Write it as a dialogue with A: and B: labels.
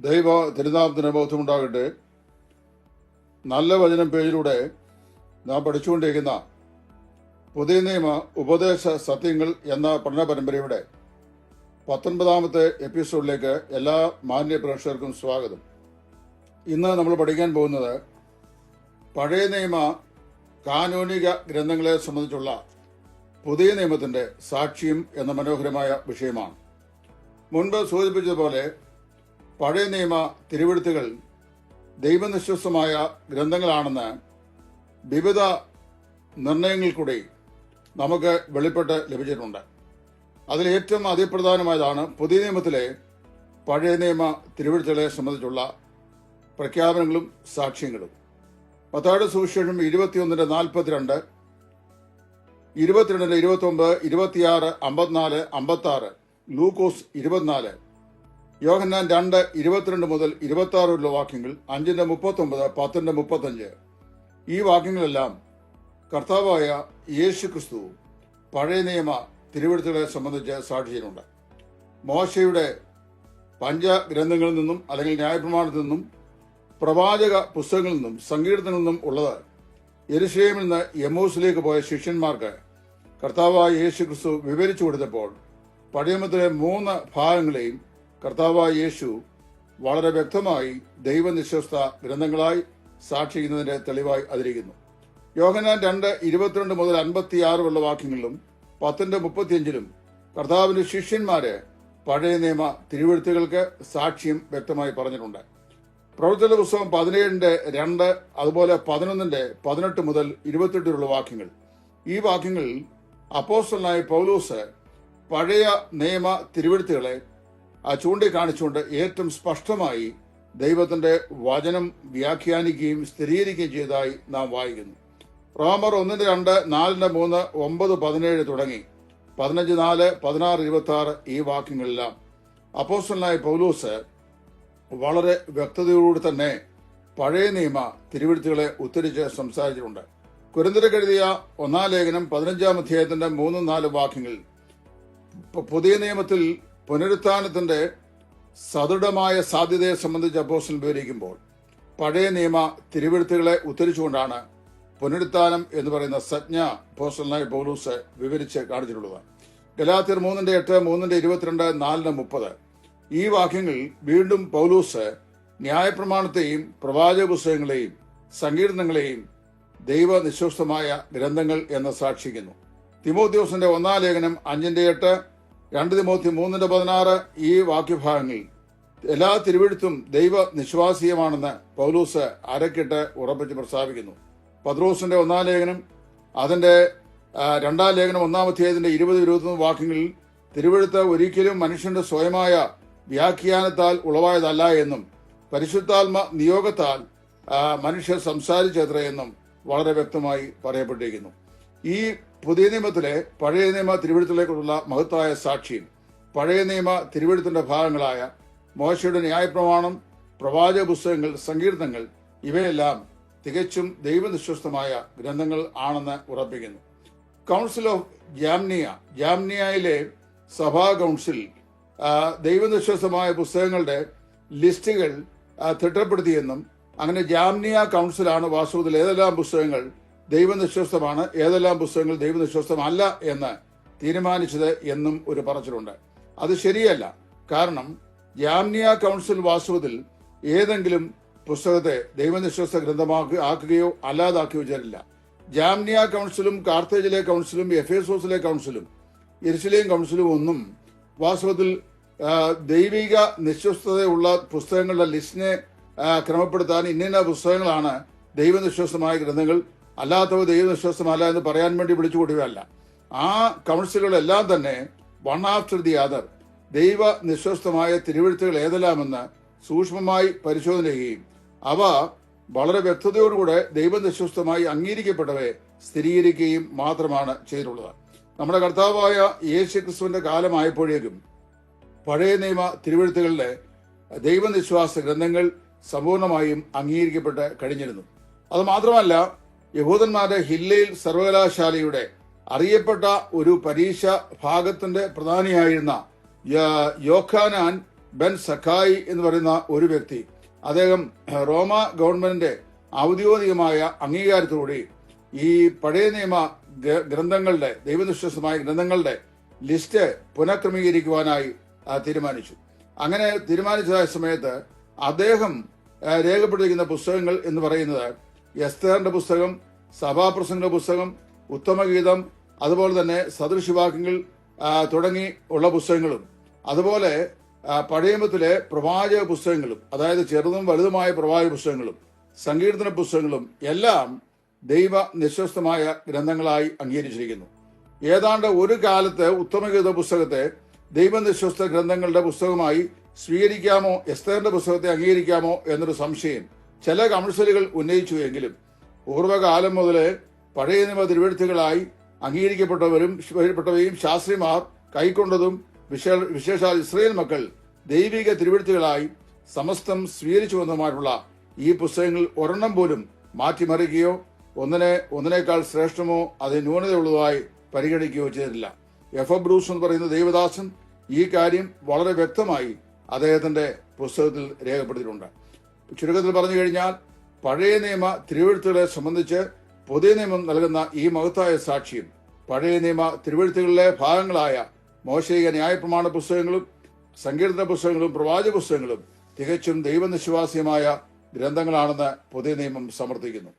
A: ദൈവ തിരുനാമത്തിന് ബോധമുണ്ടാകട്ടെ. നല്ല വചനം പേജിലൂടെ നാം പഠിച്ചുകൊണ്ടിരിക്കുന്ന പുതിയ നിയമ ഉപദേശ സത്യങ്ങൾ എന്ന പഠന പരമ്പരയുടെ പത്തൊൻപതാമത്തെ എപ്പിസോഡിലേക്ക് എല്ലാ മാന്യ പ്രേക്ഷകർക്കും സ്വാഗതം. ഇന്ന് നമ്മൾ പഠിക്കാൻ പോകുന്നത് പഴയ നിയമ കാനൂനിക ഗ്രന്ഥങ്ങളെ സംബന്ധിച്ചുള്ള പുതിയ നിയമത്തിന്റെ സാക്ഷ്യം എന്ന മനോഹരമായ വിഷയമാണ്. മുൻപ് സൂചിപ്പിച്ചതുപോലെ പഴയ നിയമ തിരുവെഴുത്തുകൾ ദൈവനിശ്വസമായ ഗ്രന്ഥങ്ങളാണെന്ന് വിവിധ നിർണയങ്ങൾ കൂടി നമുക്ക് വെളിപ്പെട്ട് ലഭിച്ചിട്ടുണ്ട്. അതിൽ ഏറ്റവും അതിപ്രധാനമായതാണ് പുതിയ നിയമത്തിലെ പഴയ നിയമ തിരുവെഴുത്തുകളെ സംബന്ധിച്ചുള്ള പ്രഖ്യാപനങ്ങളും സാക്ഷ്യങ്ങളും. പത്താട് സുവിശേഷം ഇരുപത്തിയൊന്നിന്റെ നാൽപ്പത്തിരണ്ട് ഇരുപത്തിരണ്ടിന്റെ ഇരുപത്തി ഒമ്പത് ഇരുപത്തിയാറ് അമ്പത്തിനാല് അമ്പത്തി ആറ് ലൂക്കോസ് ഇരുപത്തിനാല് യോഹന്നാൻ രണ്ട് ഇരുപത്തിരണ്ട് മുതൽ ഇരുപത്തി ആറ് വരെയുള്ള വാക്യങ്ങൾ അഞ്ചിന്റെ മുപ്പത്തി ഒമ്പത് പത്തിന്റെ മുപ്പത്തഞ്ച്. ഈ വാക്യങ്ങളെല്ലാം കർത്താവായ യേശു ക്രിസ്തു പഴയ നിയമ തിരുവെഴുത്തുകളെ സംബന്ധിച്ച് സാക്ഷിച്ചിട്ടുണ്ട് മോശയുടെ പഞ്ചഗ്രന്ഥങ്ങളിൽ നിന്നും അല്ലെങ്കിൽ ന്യായപ്രമാണത്തിൽ നിന്നും പ്രവാചക പുസ്തകങ്ങളിൽ നിന്നും സങ്കീർത്തനങ്ങളിൽ നിന്നും ഉള്ളത് യെരുഷലേമിൽ നിന്ന് യമൂസിലേക്ക് പോയ ശിഷ്യന്മാർക്ക് കർത്താവായ യേശു ക്രിസ്തു വിവരിച്ചു കൊടുത്തപ്പോൾ പഴയമത്തിലെ മൂന്ന് ഭാഗങ്ങളെയും കർത്താവായ യേശു വളരെ വ്യക്തമായി ദൈവനിശ്വസ്ത ഗ്രന്ഥങ്ങളായി സാക്ഷിക്കുന്നതിന്റെ തെളിവായി അതിരിക്കുന്നു. യോഹനാൻ രണ്ട് ഇരുപത്തിരണ്ട് മുതൽ അൻപത്തിയാറ് ഉള്ള വാക്യങ്ങളിലും പത്തിന്റെ മുപ്പത്തിയഞ്ചിലും കർത്താവിന്റെ ശിഷ്യന്മാരെ പഴയ നിയമ തിരുവെഴുത്തുകൾക്ക് സാക്ഷ്യം വ്യക്തമായി പറഞ്ഞിട്ടുണ്ട്. പ്രവർത്തന പുസ്തകം പതിനേഴിന്റെ രണ്ട് അതുപോലെ പതിനൊന്നിന്റെ പതിനെട്ട് മുതൽ ഇരുപത്തെട്ട് വരെയുള്ള വാക്യങ്ങൾ. ഈ വാക്യങ്ങളിൽ അപ്പോസ്റ്റലായ പൗലൂസ് പഴയ നിയമ തിരുവെഴുത്തുകളെ ചൂണ്ടിക്കാണിച്ചുകൊണ്ട് ഏറ്റവും സ്പഷ്ടമായി ദൈവത്തിന്റെ വചനം വ്യാഖ്യാനിക്കുകയും സ്ഥിരീകരിക്കുകയും ചെയ്തതായി നാം വായിക്കുന്നു. റോമർ ഒന്നിന്റെ രണ്ട് നാലിന്റെ മൂന്ന് ഒമ്പത് പതിനേഴ് തുടങ്ങി. പതിനഞ്ച് നാല് പതിനാറ് ഇരുപത്തി ആറ് ഈ വാക്യങ്ങളെല്ലാം. അപ്പോസ്റ്റലായ പൗലൂസ് വളരെ വ്യക്തതയോടുകൂടി തന്നെ പഴയ നിയമ തിരുവെഴുത്തുകളെ ഉദ്ധരിച്ച് സംസാരിച്ചിട്ടുണ്ട്. കുരുന്തരക്കെഴുതിയ ഒന്നാം ലേഖനം പതിനഞ്ചാം അധ്യായത്തിന്റെ മൂന്നും നാല് വാക്യങ്ങളിൽ പുതിയ നിയമത്തിൽ പുനരുത്ഥാനത്തിന്റെ സദൃഢമായ സാധ്യതയെ സംബന്ധിച്ച് അപ്പോസ്റ്റൽ വിവരിക്കുമ്പോൾ പഴയ നിയമ തിരുവെഴുത്തുകളെ ഉദ്ധരിച്ചുകൊണ്ടാണ് പുനരുത്ഥാനം എന്ന് പറയുന്ന സജ്ഞ അപ്പോസ്റ്റലായ പൗലൂസ് വിവരിച്ച് കാണിച്ചിട്ടുള്ളത്. ഗലാത്തിർ മൂന്നിന്റെ എട്ട് മൂന്നിന്റെ ഇരുപത്തിരണ്ട് നാലിന് മുപ്പത്. ഈ വാക്യങ്ങളിൽ വീണ്ടും പൗലൂസ് ന്യായപ്രമാണത്തെയും പ്രവാചക പുസ്തകങ്ങളെയും സങ്കീർത്തനങ്ങളെയും ദൈവനിശ്വസ്തമായ ഗ്രന്ഥങ്ങൾ എന്ന് സാക്ഷിക്കുന്നു. തിമോദ്യോസിന്റെ ഒന്നാം ലേഖനം അഞ്ചിന്റെ എട്ട് രണ്ട് തിമോത്തി മൂന്നിന്റെ പതിനാറ് ഈ വാക്യഭാഗങ്ങൾ എല്ലാ തിരുവെഴുത്തും ദൈവ നിശ്വാസീയമാണെന്ന് പൗലൂസ് അരക്കിട്ട് ഉറപ്പിച്ച് പ്രസ്താവിക്കുന്നു. പത്രോസിന്റെ ഒന്നാം ലേഖനം അതിന്റെ രണ്ടാം ലേഖനം ഒന്നാം അധ്യായത്തിന്റെ ഇരുപത് ഇരുപത്തൊന്ന് വാക്യങ്ങളിൽ തിരുവെഴുത്ത് ഒരിക്കലും മനുഷ്യന്റെ സ്വയമായ വ്യാഖ്യാനത്താൽ ഉളവായതല്ല എന്നും പരിശുദ്ധാത്മ നിയോഗത്താൽ മനുഷ്യർ സംസാരിച്ചത്ര എന്നും വളരെ വ്യക്തമായി പറയപ്പെട്ടിരിക്കുന്നു. ഈ പുതിയ നിയമത്തിലെ പഴയ നിയമ തിരുവെഴുത്തിലേക്കുള്ള മഹത്തായ സാക്ഷ്യം പഴയ നിയമ തിരുവെഴുത്തിന്റെ ഭാഗങ്ങളായ മോശയുടെ ന്യായപ്രമാണം പ്രവാചക പുസ്തകങ്ങൾ സങ്കീർത്തങ്ങൾ ഇവയെല്ലാം തികച്ചും ദൈവനിശ്വസ്തമായ ഗ്രന്ഥങ്ങൾ ആണെന്ന് ഉറപ്പിക്കുന്നു. കൗൺസിൽ ഓഫ് ജാംനിയ ജാംനിയയിലെ സഭാ കൗൺസിൽ ദൈവനിശ്വസ്തമായ പുസ്തകങ്ങളുടെ ലിസ്റ്റുകൾ തിട്ടപ്പെടുത്തിയെന്നും അങ്ങനെ ജാംനിയ കൗൺസിലാണ് വാസ്തവത്തിൽ ഏതെല്ലാം പുസ്തകങ്ങൾ ദൈവനിശ്വസ്തമാണ് ഏതെല്ലാം പുസ്തകങ്ങൾ ദൈവനിശ്വസ്തമല്ല എന്ന് തീരുമാനിച്ചത് എന്നും ഒരു പറച്ചിലുണ്ട്. അത് ശരിയല്ല. കാരണം ജാംനിയ കൗൺസിൽ വാസ്തവത്തിൽ ഏതെങ്കിലും പുസ്തകത്തെ ദൈവനിശ്വസ്ത ഗ്രന്ഥമാക്കി ആക്കുകയോ അല്ലാതാക്കുകയോ ചെയ്തില്ല ജാംനിയ കൗൺസിലും കാർത്തേജിലെ കൗൺസിലും എഫേസോസിലെ കൗൺസിലും ഇരിശിലേയും കൗൺസിലും ഒന്നും വാസ്തവത്തിൽ ദൈവിക നിശ്വസ്തതയുള്ള പുസ്തകങ്ങളുടെ ലിസ്റ്റിനെ ക്രമപ്പെടുത്താൻ ഇന്ന പുസ്തകങ്ങളാണ് ദൈവനിശ്വസ്തമായ ഗ്രന്ഥങ്ങൾ അല്ലാത്തവ ദൈവവിശ്വാസമല്ല എന്ന് പറയാൻ വേണ്ടി വിളിച്ചു കൊടുക്കുകയല്ല ആ കൗൺസിലുകളെല്ലാം തന്നെ വൺ ആഫ്റ്റർ ദി അതർ ദൈവ നിശ്വസ്തമായ തിരുവഴുത്തുകൾ ഏതെല്ലാമെന്ന് സൂക്ഷ്മമായി പരിശോധന ചെയ്യുകയും അവ വളരെ വ്യക്തതയോടുകൂടെ ദൈവനിശ്വസ്തമായി അംഗീകരിക്കപ്പെട്ടവയെ സ്ഥിരീകരിക്കുകയും മാത്രമാണ് ചെയ്തിട്ടുള്ളത്. നമ്മുടെ കർത്താവായ യേശു ക്രിസ്തുവിന്റെ കാലമായപ്പോഴേക്കും പഴയ നിയമ തിരുവഴുത്തുകളിലെ ദൈവനിശ്വാസ ഗ്രന്ഥങ്ങൾ സമ്പൂർണമായും അംഗീകരിക്കപ്പെട്ട് കഴിഞ്ഞിരുന്നു. അത് മാത്രമല്ല യഹൂദന്മാരുടെ ഹില്ലയിൽ സർവകലാശാലയുടെ അറിയപ്പെട്ട ഒരു പരീക്ഷ ഭാഗത്തിന്റെ പ്രധാനിയായിരുന്ന യോഖാനാൻ ബെൻ സഖായി എന്ന് പറയുന്ന ഒരു വ്യക്തി. അദ്ദേഹം റോമ ഗവൺമെന്റിന്റെ ഔദ്യോഗികമായ അംഗീകാരത്തോടെ ഈ പഴയ നിയമ ഗ്രന്ഥങ്ങളുടെ ദൈവനിഷ്ഠമായ ഗ്രന്ഥങ്ങളുടെ ലിസ്റ്റ് പുനഃക്രമീകരിക്കുവാനായി തീരുമാനിച്ചു. അങ്ങനെ തീരുമാനിച്ചതായ സമയത്ത് അദ്ദേഹം രേഖപ്പെടുത്തിക്കുന്ന പുസ്തകങ്ങൾ എന്ന് പറയുന്നത് എസ്തേറിന്റെ പുസ്തകം സഭാപ്രസംഗ പുസ്തകം ഉത്തമഗീതം അതുപോലെ തന്നെ സദൃശിവാക്യങ്ങൾ തുടങ്ങി ഉള്ള പുസ്തകങ്ങളും. അതുപോലെ പഴയമത്തിലെ പ്രവാചക പുസ്തകങ്ങളും അതായത് ചെറുതും വലുതുമായ പ്രവാചക പുസ്തകങ്ങളും സങ്കീർത്തന പുസ്തകങ്ങളും എല്ലാം ദൈവ നിശ്വസ്തമായ ഗ്രന്ഥങ്ങളായി അംഗീകരിച്ചിരിക്കുന്നു. ഏതാണ്ട് ഒരു കാലത്ത് ഉത്തമഗീത പുസ്തകത്തെ ദൈവനിശ്വസ്ത ഗ്രന്ഥങ്ങളുടെ പുസ്തകമായി സ്വീകരിക്കാമോ എസ്തേറിന്റെ പുസ്തകത്തെ അംഗീകരിക്കാമോ എന്നൊരു സംശയം ചില കൗൺസിലുകൾ ഉന്നയിച്ചു എങ്കിലും പൂർവകാലം മുതലേ പഴയ നിയമ തിരുവെഴുത്തുകളായി അംഗീകരിക്കപ്പെട്ടവരും പെട്ടവയും ശാസ്ത്രിമാർ കൈക്കൊണ്ടതും വിശേഷ വിശേഷാൽ ഇസ്രയേൽ മക്കൾ ദൈവിക തിരുവെഴുത്തുകളായി സമസ്തം സ്വീകരിച്ചുവെന്നുമായിട്ടുള്ള ഈ പുസ്തകങ്ങൾ ഒരെണ്ണം പോലും മാറ്റിമറിക്കുകയോ ഒന്നിനെ ഒന്നിനേക്കാൾ ശ്രേഷ്ഠമോ അത് ന്യൂനതയുള്ളതായി പരിഗണിക്കുകയോ ചെയ്തിട്ടില്ല. എഫ്. എ. ബ്രൂസ് എന്ന് പറയുന്ന ദേവദാസൻ ഈ കാര്യം വളരെ വ്യക്തമായി അദ്ദേഹത്തിന്റെ പുസ്തകത്തിൽ രേഖപ്പെടുത്തിയിട്ടുണ്ട്. ചുരുക്കത്തിൽ പറഞ്ഞു കഴിഞ്ഞാൽ പഴയ നിയമ തിരുവഴുത്തുകളെ സംബന്ധിച്ച് പുതിയ നിയമം നൽകുന്ന ഈ മഹത്തായ സാക്ഷ്യം പഴയ നിയമ തിരുവഴുത്തുകളിലെ ഭാഗങ്ങളായ മോശയിക ന്യായപ്രമാണ പുസ്തകങ്ങളും സങ്കീർത്തന പുസ്തകങ്ങളും പ്രവാചക പുസ്തകങ്ങളും തികച്ചും ദൈവനിശ്വാസ്യമായ ഗ്രന്ഥങ്ങളാണെന്ന് പുതിയ നിയമം സമർത്ഥിക്കുന്നു.